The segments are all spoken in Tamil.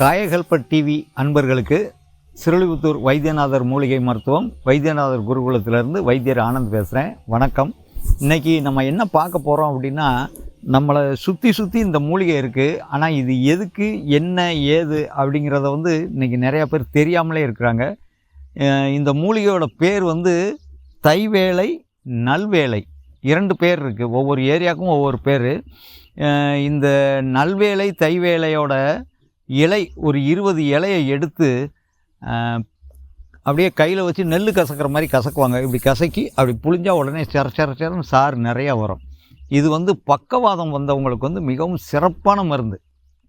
காயகல்ப டிவி அன்பர்களுக்கு சிறுலிபுத்தூர் வைத்தியநாதர் மூலிகை மருத்துவம் வைத்தியநாதர் குருகுலத்திலேருந்து வைத்தியர் ஆனந்த் பேசுகிறேன் வணக்கம். இன்றைக்கி நம்ம என்ன பார்க்க போகிறோம் அப்படின்னா நம்மளை சுற்றி சுற்றி இந்த மூலிகை இருக்குது ஆனால் இது எதுக்கு என்ன ஏது அப்படிங்கிறத வந்து இன்றைக்கி நிறையா பேர் தெரியாமலே இருக்கிறாங்க. இந்த மூலிகையோட பேர் வந்து தைவேலை நல்வேலை. இரண்டு பேர் இருக்குது ஒவ்வொரு ஏரியாவுக்கும் ஒவ்வொரு பேர். இந்த நல்வேலை தைவேலையோட இலை ஒரு இருபது இலையை எடுத்து அப்படியே கையில் வச்சு நெல் கசக்கிற மாதிரி கசக்குவாங்க. இப்படி கசக்கி அப்படி புளிஞ்சால் உடனே செர செர செரன்னு சாறு நிறையா வரும். இது வந்து பக்கவாதம் வந்தவங்களுக்கு வந்து மிகவும் சிறப்பான மருந்து.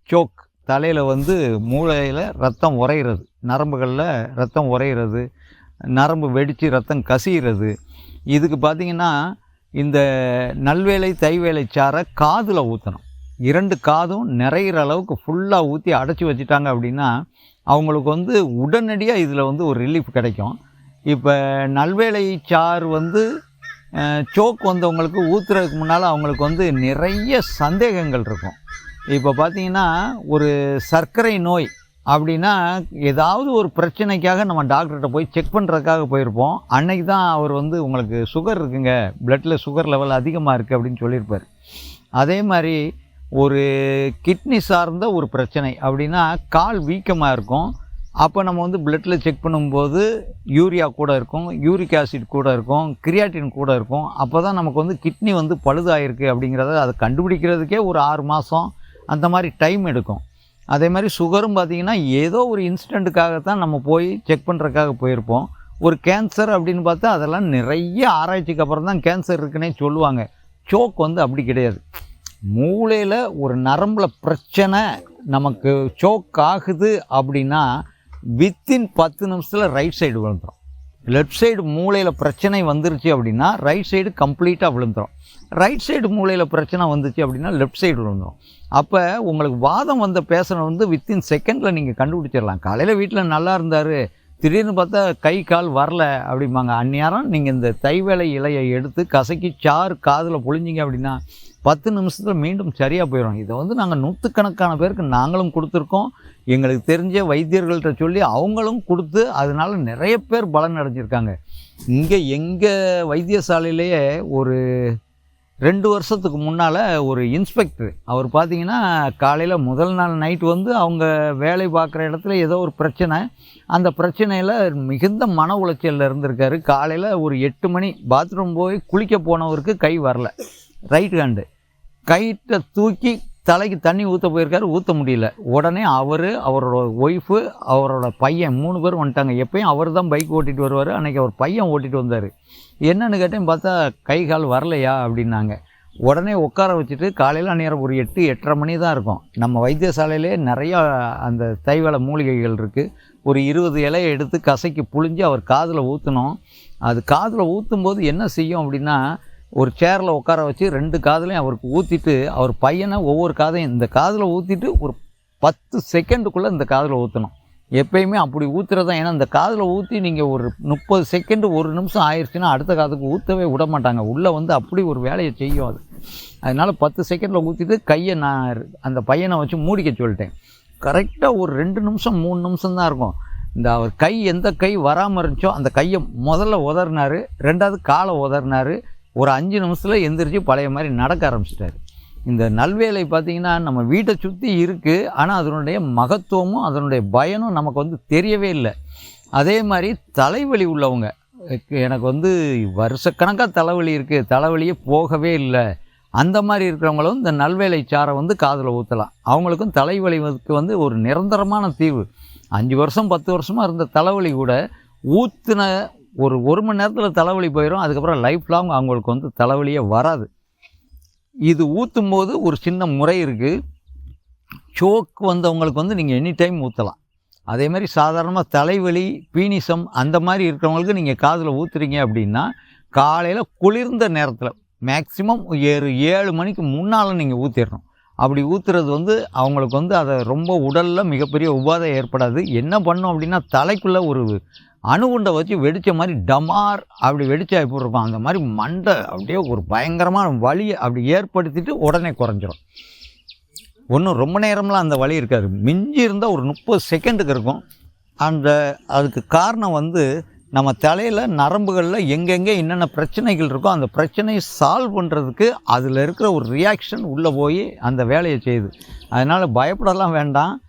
சோக். தலையில் வந்து மூளையில் ரத்தம் உறையிறது. நரம்புகளில் ரத்தம் உறையிறது. நரம்பு வெடித்து ரத்தம் கசிகிறது இதுக்கு பார்த்திங்கன்னா இந்த நல்வேலை தைவேலை சாறை காதில் ஊற்றணும் இரண்டு காதும் நிறையிற அளவுக்கு ஃபுல்லாக ஊற்றி அடைச்சி வச்சுட்டாங்க அப்படின்னா அவங்களுக்கு வந்து உடனடியாக இதில் வந்து ஒரு ரிலீஃப் கிடைக்கும். இப்போ நல்வேலை சாறு வந்து சோக் வந்தவங்களுக்கு ஊற்றுறதுக்கு முன்னால் அவங்களுக்கு வந்து நிறைய சந்தேகங்கள் இருக்கும். இப்போ பார்த்தீங்கன்னா ஒரு சர்க்கரை நோய் அப்படின்னா ஏதாவது ஒரு பிரச்சனைக்காக நம்ம டாக்டர்கிட்ட போய் செக் பண்ணுறதுக்காக போயிருப்போம். அன்னைக்கு தான் அவர் வந்து உங்களுக்கு சுகர் இருக்குங்க. பிளட்டில் சுகர் லெவல் அதிகமாக இருக்குது அப்படின்னு சொல்லியிருப்பார். அதே மாதிரி ஒரு கிட்னி சார்ந்த ஒரு பிரச்சனை அப்படின்னா கால் வீக்கமாக இருக்கும். அப்போ நம்ம வந்து பிளட்டில் செக் பண்ணும்போது யூரியா கூட இருக்கும் யூரிக் ஆசிட் கூட இருக்கும் கிரியாட்டின் கூட இருக்கும். அப்போ தான் நமக்கு வந்து கிட்னி வந்து பழுதாயிருக்கு அப்படிங்கிறத அதை கண்டுபிடிக்கிறதுக்கே ஒரு ஆறு மாதம் அந்த மாதிரி டைம் எடுக்கும். அதே மாதிரி சுகரும் பார்த்திங்கன்னா ஏதோ ஒரு இன்சிடெண்ட்டுக்காகத்தான் நம்ம போய் செக் பண்ணுறதுக்காக போயிருப்போம். ஒரு கேன்சர் அப்படின்னு பார்த்தா அதெல்லாம் நிறைய ஆராய்ச்சிக்கு அப்புறம் தான் கேன்சர் இருக்குன்னே சொல்லுவாங்க. சோக் வந்து அப்படி கிடையாது. மூளையில் ஒரு நரம்பில் பிரச்சனை நமக்கு சோக் ஆகுது அப்படின்னா வித்தின் பத்து நிமிஷத்தில் ரைட் சைடு விழுந்துடும் லெஃப்ட் சைடு மூளையில் பிரச்சனை வந்துருச்சு அப்படின்னா ரைட் சைடு கம்ப்ளீட்டாக விழுந்துடும் ரைட் சைடு மூளையில் பிரச்சனை வந்துச்சு அப்படின்னா லெஃப்ட் சைடு விழுந்துடும் அப்போ உங்களுக்கு வாதம் வந்த பேசுகிற வந்து வித்தின் செகண்டில் நீங்கள் கண்டுபிடிச்சிடலாம். காலையில் வீட்டில் நல்லா இருந்தார் திடீர்னு பார்த்தா கை கால் வரல அப்படிம்பாங்க. அந்நேரம் நீங்கள் இந்த தைவேலை இலையை எடுத்து கசக்கி சாறு காதில் பொழிஞ்சிங்க அப்படின்னா பத்து நிமிஷத்தில் மீண்டும் சரியாக போயிடும். இதை வந்து நாங்கள் நூற்றுக்கணக்கான பேருக்கு நாங்களும் கொடுத்துருக்கோம். எங்களுக்கு தெரிஞ்ச வைத்தியர்கள்ட்ட சொல்லி அவங்களும் கொடுத்து அதனால நிறைய பேர் பலன் அடைஞ்சிருக்காங்க. இங்கே எங்கள் வைத்தியசாலையிலேயே ஒரு ரெண்டு வருஷத்துக்கு முன்னால் ஒரு இன்ஸ்பெக்டர் அவர் பார்த்தீங்கன்னா காலையில் முதல் நாள் நைட் வந்து அவங்க வேலை பார்க்குற இடத்துல ஏதோ ஒரு பிரச்சனை. அந்த பிரச்சனையில் மிகுந்த மன உளைச்சலில் இருந்திருக்காரு. காலையில் ஒரு எட்டு மணி பாத்ரூம் போய் குளிக்க போனவருக்கு கை வரல. Right hand. கைட்டை தூக்கி தலைக்கு தண்ணி ஊற்ற போயிருக்காரு ஊற்ற முடியல. உடனே அவர் அவரோட ஒய்ஃபு அவரோட பையன் மூணு பேர் வந்துட்டாங்க. எப்பயும் அவர் தான் பைக் ஓட்டிகிட்டு வருவார். அன்றைக்கி அவர் பையன் ஓட்டிகிட்டு வந்தார். என்னென்னு கேட்டேன் பார்த்தா கை கால் வரலையா அப்படின்னாங்க. உடனே உட்கார வச்சுட்டு காலையில் நேரம் ஒரு எட்டு எட்டரை மணி தான் இருக்கும். நம்ம வைத்தியசாலையிலே நிறையா அந்த தைவள மூலிகைகள் இருக்குது ஒரு இருபது இலையை எடுத்து கசைக்கு புழிஞ்சு அவர் காதில் ஊற்றினோம் அது காதில் ஊற்றும் போது என்ன செய்யும் அப்படின்னா ஒரு சேரில் உட்கார வச்சு ரெண்டு காதுலையும் அவருக்கு ஊற்றிட்டு அவர் பையனை ஒவ்வொரு காதையும் இந்த காதில் ஊற்றிட்டு ஒரு பத்து செகண்டுக்குள்ளே இந்த காதில் ஊற்றணும் எப்பயுமே அப்படி ஊற்றுறது ஏன்னா இந்த காதில் ஊற்றி நீங்கள் ஒரு முப்பது செகண்டு ஒரு நிமிஷம் ஆயிடுச்சுன்னா அடுத்த காதுக்கு ஊற்றவே விட மாட்டாங்க. உள்ளே வந்து அப்படி ஒரு வேலையை செய்யும் அது. அதனால் பத்து செகண்டில் ஊற்றிட்டு கையை நான் அந்த பையனை வச்சு மூடிக்க சொல்லிட்டேன். கரெக்டாக ஒரு ரெண்டு நிமிஷம் மூணு நிமிஷம் தான் இருக்கும். இந்த அவர் கை எந்த கை வராமல் இருந்துச்சோ அந்த கையை முதல்ல உதறினார் ரெண்டாவது காலை உதறினார் ஒரு அஞ்சு நிமிஷத்தில் எந்திரிச்சு பழைய மாதிரி நடக்க ஆரம்பிச்சிட்டாரு. இந்த நல்வேலை பார்த்திங்கன்னா நம்ம வீட்டை சுற்றி இருக்குது ஆனால் அதனுடைய மகத்துவமும் அதனுடைய பயனும் நமக்கு வந்து தெரியவே இல்லை. அதே மாதிரி தலைவலி உள்ளவங்க எனக்கு வந்து வருஷக்கணக்காக தலைவலி இருக்குது தலைவலியே போகவே இல்லை. அந்த மாதிரி இருக்கிறவங்களும் இந்த நல்வேலை சாரை வந்து காதில் ஊற்றலாம் அவங்களுக்கும் தலைவலிக்கு வந்து ஒரு நிரந்தரமான தீவு அஞ்சு வருஷம் பத்து வருஷமாக இருந்த தலைவலி கூட ஊற்றின ஒரு ஒரு மணி நேரத்தில் தலைவலி போயிடும் அதுக்கப்புறம் லைஃப் லாங் அவங்களுக்கு வந்து தலைவலியே வராது. இது ஊற்றும் போது ஒரு சின்ன முறை இருக்குது சோக் வந்தவங்களுக்கு வந்து நீங்கள் எனி டைம் ஊற்றலாம் அதே மாதிரி சாதாரணமாக தலைவலி பீனிசம் அந்த மாதிரி இருக்கிறவங்களுக்கு நீங்கள் காதில் ஊற்றுறீங்க அப்படின்னா காலையில் குளிர்ந்த நேரத்தில் மேக்ஸிமம் ஏழு ஏழு மணிக்கு முன்னால் நீங்கள் ஊற்றிடணும் அப்படி ஊற்றுறது வந்து அவங்களுக்கு வந்து அதை ரொம்ப உடலில் மிகப்பெரிய உபாதை ஏற்படாது. என்ன பண்ணும் அப்படின்னா தலைக்குள்ளே ஒரு அணுகுண்டை வச்சு வெடித்த மாதிரி டமார் அப்படி வெடிச்சா எப்படி இருக்கும்? அந்த மாதிரி மண்டை அப்படியே ஒரு பயங்கரமான வலியை அப்படி ஏற்படுத்திட்டு உடனே குறைஞ்சிரும். ஒன்றும் ரொம்ப நேரம்லாம் அந்த வலி இருக்காது. மிஞ்சி இருந்தால் ஒரு முப்பது செகண்டுக்கு இருக்கும். அந்த அதுக்கு காரணம் வந்து நம்ம தலையில் நரம்புகளில் எங்கெங்கே என்னென்ன பிரச்சனைகள் இருக்கோ அந்த பிரச்சனையை சால்வ் பண்ணுறதுக்கு அதில் இருக்கிற ஒரு ரியாக்ஷன் உள்ளே போய் அந்த வேலையை செய்யுது. அதனால் பயப்படலாம் வேண்டாம்.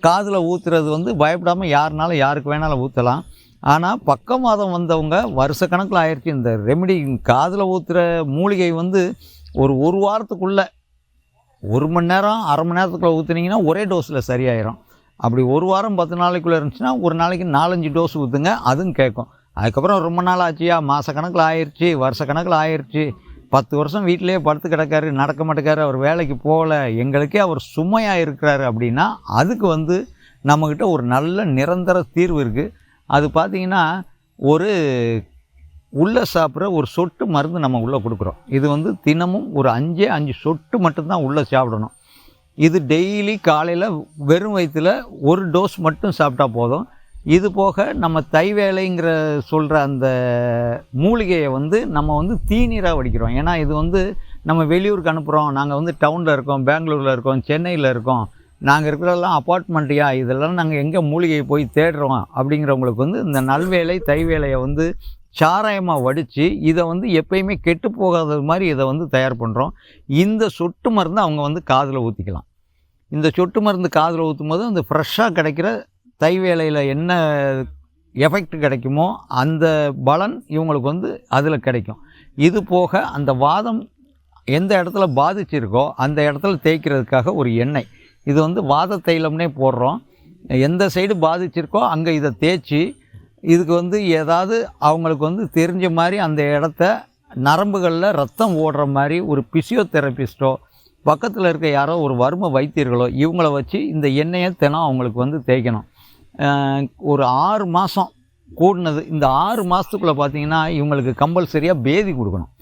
காதில் ஊற்றுறது வந்து பயப்படாமல் யாருனாலும் யாருக்கு வேணாலும் ஊற்றலாம் ஆனால் பக்கவாதம் வந்தவங்க வருஷக்கணக்கில் ஆயிடுச்சு இந்த ரெமெடி காதில் ஊற்றுற மூலிகை வந்து ஒரு ஒரு வாரத்துக்குள்ளே ஒரு மணி நேரம் அரை மணி நேரத்துக்குள்ளே ஊற்றுனீங்கன்னா ஒரே டோஸில் சரியாயிரும். அப்படி ஒரு வாரம் பத்து நாளைக்குள்ளே இருந்துச்சுன்னா ஒரு நாளைக்கு நாலஞ்சு டோஸ் ஊற்றுங்க அதுவும் கேட்கும். அதுக்கப்புறம் ரொம்ப நாள் ஆச்சியா? மாதக்கணக்கில் ஆயிடுச்சு வருஷக்கணக்கில் ஆயிடுச்சு பத்து வருஷம் வீட்டிலேயே படுத்து கிடக்காரு நடக்க மாட்டேக்காரு அவர் வேலைக்கு போகல எங்களுக்கே அவர் சுமையாக இருக்கிறாரு அப்படின்னா அதுக்கு வந்து நம்மக்கிட்ட ஒரு நல்ல நிரந்தர தீர்வு இருக்குது அது பார்த்திங்கன்னா ஒரு உள்ளே சாப்பிட்ற ஒரு சொட்டு மருந்து நம்ம உள்ளே கொடுக்குறோம். இது வந்து தினமும் ஒரு அஞ்சே அஞ்சு சொட்டு மட்டும்தான் உள்ளே சாப்பிடணும். இது டெய்லி காலையில் வெறும் வயிற்றில் ஒரு டோஸ் மட்டும் சாப்பிட்டா போதும். இது போக நம்ம தைவேலைங்கிற சொல்கிற அந்த மூலிகையை வந்து நம்ம வந்து தீநீராக வடிக்கிறோம். ஏன்னா இது வந்து நம்ம வெளியூருக்கு அனுப்புகிறோம் நாங்கள் வந்து டவுனில் இருக்கோம் பெங்களூரில் இருக்கோம் சென்னையில் இருக்கோம். நாங்கள் இருக்கிறதெல்லாம் அப்பார்ட்மெண்ட்டையா இதெல்லாம் நாங்கள் எங்கே மூலிகையை போய் தேடுறோம் அப்படிங்கிறவங்களுக்கு வந்து இந்த நல்வேலை தைவேலையை வந்து சாராயமாக வடித்து இதை வந்து எப்பயுமே கெட்டு போகாத மாதிரி இதை வந்து தயார் பண்ணுறோம் இந்த சொட்டு மருந்து அவங்க வந்து காதில் ஊற்றிக்கலாம் இந்த சொட்டு மருந்து காதில் ஊற்றும் போது அந்த ஃப்ரெஷ்ஷாக கிடைக்கிற தை வேலையில் என்ன எஃபெக்ட் கிடைக்குமோ அந்த பலன் இவங்களுக்கு வந்து அதில் கிடைக்கும். இது போக அந்த வாதம் எந்த இடத்துல பாதிச்சிருக்கோ அந்த இடத்துல தேய்க்கிறதுக்காக ஒரு எண்ணெய். இது வந்து வாத தைலம்னே போடுறோம். எந்த சைடு பாதிச்சிருக்கோ அங்கே இதை தேய்ச்சி இதுக்கு வந்து ஏதாவது அவங்களுக்கு வந்து தெரிஞ்ச மாதிரி அந்த இடத்த நரம்புகளில் ரத்தம் ஓடுற மாதிரி ஒரு பிசியோதெரபிஸ்ட்டோ பக்கத்தில் இருக்க யாரோ ஒரு வறுமை வைத்தியர்களோ இவங்கள வச்சு இந்த எண்ணெயை தினம் அவங்களுக்கு வந்து தேய்க்கணும். ஒரு ஆறு மாதம் கூடினது இந்த ஆறு மாதத்துக்குள்ளே பார்த்தீங்கன்னா இவங்களுக்கு கம்பல்சரியாக பேதி கொடுக்கணும்.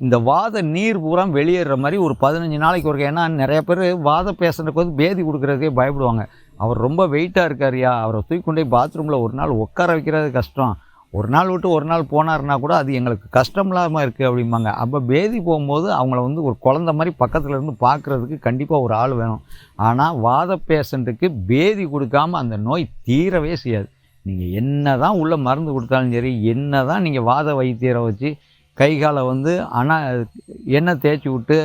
இந்த வாத நீர் பூரா வெளியேற மாதிரி ஒரு பதினஞ்சு நாளைக்கு ஒரு ஏன்னா நிறைய பேர் வாத பேசுறதுக்கு வந்து பேதி கொடுக்குறதுக்கே பயப்படுவாங்க. அவர் ரொம்ப வெயிட்டாக இருக்காருயா அவரை தூக்கி கொண்டே பாத்ரூமில் ஒரு நாள் உட்கார வைக்கிறது கஷ்டம். ஒரு நாள் விட்டு ஒரு நாள் போனார்னா கூட அது எங்களுக்கு கஷ்டம் இல்லாமல் இருக்குது அப்படிம்பாங்க. அப்போ பேதி போகும்போது அவங்கள வந்து ஒரு குழந்த மாதிரி பக்கத்தில் இருந்து பார்க்குறதுக்கு கண்டிப்பாக ஒரு ஆள் வேணும். ஆனால் வாத பேஷண்ட்டுக்கு பேதி கொடுக்காமல் அந்த நோய் தீரவே செய்யாது. நீங்கள் என்ன தான் உள்ள மருந்து கொடுத்தாலும் சரி என்ன தான் நீங்கள் வாத வைத்தியரை வச்சு கை காலை வந்து ஆனால் எண்ணெய் தேய்ச்சி விட்டு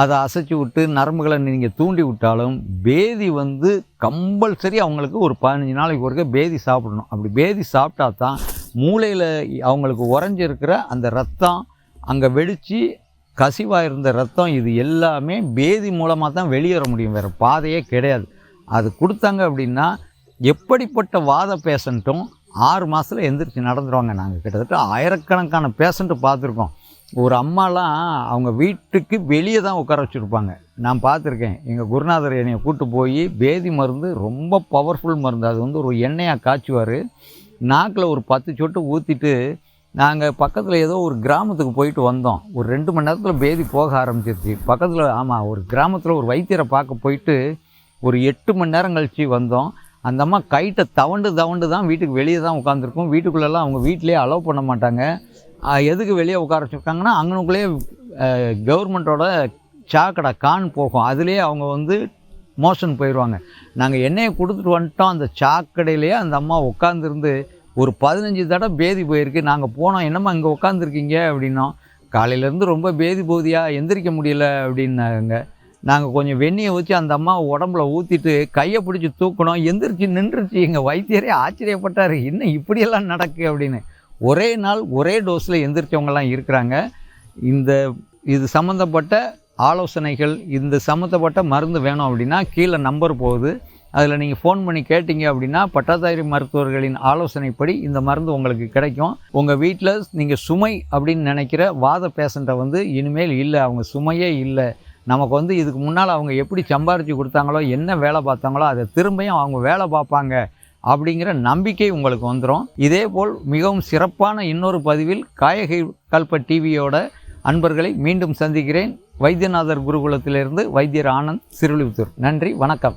அதை அசைச்சி விட்டு நரம்புகளை நீங்கள் தூண்டி விட்டாலும் பேதி வந்து கம்பல்சரி அவங்களுக்கு ஒரு பதினஞ்சு நாளைக்கு ஒருக்க பேதி சாப்பிடணும். அப்படி பேதி சாப்பிட்டா தான் மூளையில் அவங்களுக்கு உறைஞ்சிருக்கிற அந்த ரத்தம் அங்கே வெடித்து கசிவாக இருந்த ரத்தம் இது எல்லாமே பேதி மூலமாக தான் வெளியேற முடியும். வேறு பாதையே கிடையாது. அது கொடுத்தாங்க அப்படின்னா எப்படிப்பட்ட வாத பேஷண்ட்டும் ஆறு மாதத்தில் எந்திரிச்சு நடந்துருவாங்க. நாங்கள் கிட்டத்தட்ட ஆயிரக்கணக்கான பேஷண்ட்டு பார்த்துருக்கோம். ஒரு அம்மாலாம் அவங்க வீட்டுக்கு வெளியே தான் உட்கார வச்சுருப்பாங்க. நான் பார்த்துருக்கேன். எங்கள் குருநாதர் என்னையை கூப்பிட்டு போய் பேதி மருந்து ரொம்ப பவர்ஃபுல் மருந்து. அது வந்து ஒரு எண்ணெயாக காய்ச்சுவார். நாக்கில் ஒரு பத்து சொட்டு ஊற்றிட்டு நாங்கள் பக்கத்தில் ஏதோ ஒரு கிராமத்துக்கு போயிட்டு வந்தோம். ஒரு ரெண்டு மணி நேரத்தில் பேதி போக ஆரம்பிச்சிருச்சு. பக்கத்தில் ஆமாம் ஒரு கிராமத்தில் ஒரு வைத்தியரை பார்க்க போயிட்டு ஒரு எட்டு மணி நேரம் கழித்து வந்தோம். அந்த அம்மா கைட்டை தவண்டு தவண்டு தான் வீட்டுக்கு வெளியே தான் உட்காந்துருக்கும் வீட்டுக்குள்ளெல்லாம் அவங்க வீட்டிலே அலோவ் பண்ண மாட்டாங்க. எதுக்கு வெளியே உட்கார வச்சுருக்காங்கன்னா அங்கனுக்குள்ளேயே கவர்மெண்ட்டோட சாக்கடை கான் போகும். அதுலேயே அவங்க வந்து மோஷன் போயிடுவாங்க நாங்கள் எண்ணெயை கொடுத்துட்டு வந்துட்டோம். அந்த சாக்கடையிலேயே அந்த அம்மா உட்காந்துருந்து ஒரு பதினஞ்சு தடவை பேதி போயிருக்கு. நாங்கள் போனோம். என்னம்மா இங்கே உட்காந்துருக்கீங்க அப்படின்னோம். காலையிலேருந்து ரொம்ப பேதி போதியாக எந்திரிக்க முடியல அப்படின்னாங்க. நாங்கள் கொஞ்சம் வெந்நியை வச்சு அந்த அம்மா உடம்புல ஊற்றிட்டு கையை பிடிச்சி தூக்கணும். எந்திரிச்சு நின்றுச்சு. எங்கள் வைத்தியரே ஆச்சரியப்பட்டார். இன்னும் இப்படியெல்லாம் நடக்கு? அப்படின்னு. ஒரே நாள் ஒரே டோஸில் எந்திரிச்சவங்கலாம் இருக்கிறாங்க. இந்த இது சம்மந்தப்பட்ட ஆலோசனைகள் இந்த சம்மந்தப்பட்ட மருந்து வேணும் அப்படின்னா கீழே நம்பர் போகுது. அதில் நீங்கள் ஃபோன் பண்ணி கேட்டிங்க அப்படின்னா பட்டாதாரி மருத்துவர்களின் ஆலோசனைப்படி இந்த மருந்து உங்களுக்கு கிடைக்கும். உங்கள் வீட்டில் நீங்கள் சுமை அப்படின்னு நினைக்கிற வாத பேஷண்ட்டை வந்து இனிமேல் இல்லை அவங்க சுமையே இல்லை. நமக்கு வந்து இதுக்கு முன்னால் அவங்க எப்படி சம்பாரித்து கொடுத்தாங்களோ என்ன வேலை பார்த்தாங்களோ அதை திரும்பியும் அவங்க வேலை பார்ப்பாங்க. அப்படிங்கிற நம்பிக்கை உங்களுக்கு வந்துடும் இதே போல் மிகவும் சிறப்பான இன்னொரு பதிவில் காயகை கல்ப டிவியோட அன்பர்களை மீண்டும் சந்திக்கிறேன். வைத்தியநாதர் குருகுலத்திலிருந்து வைத்தியர் ஆனந்த் சிறுலிபுத்தூர். நன்றி வணக்கம்.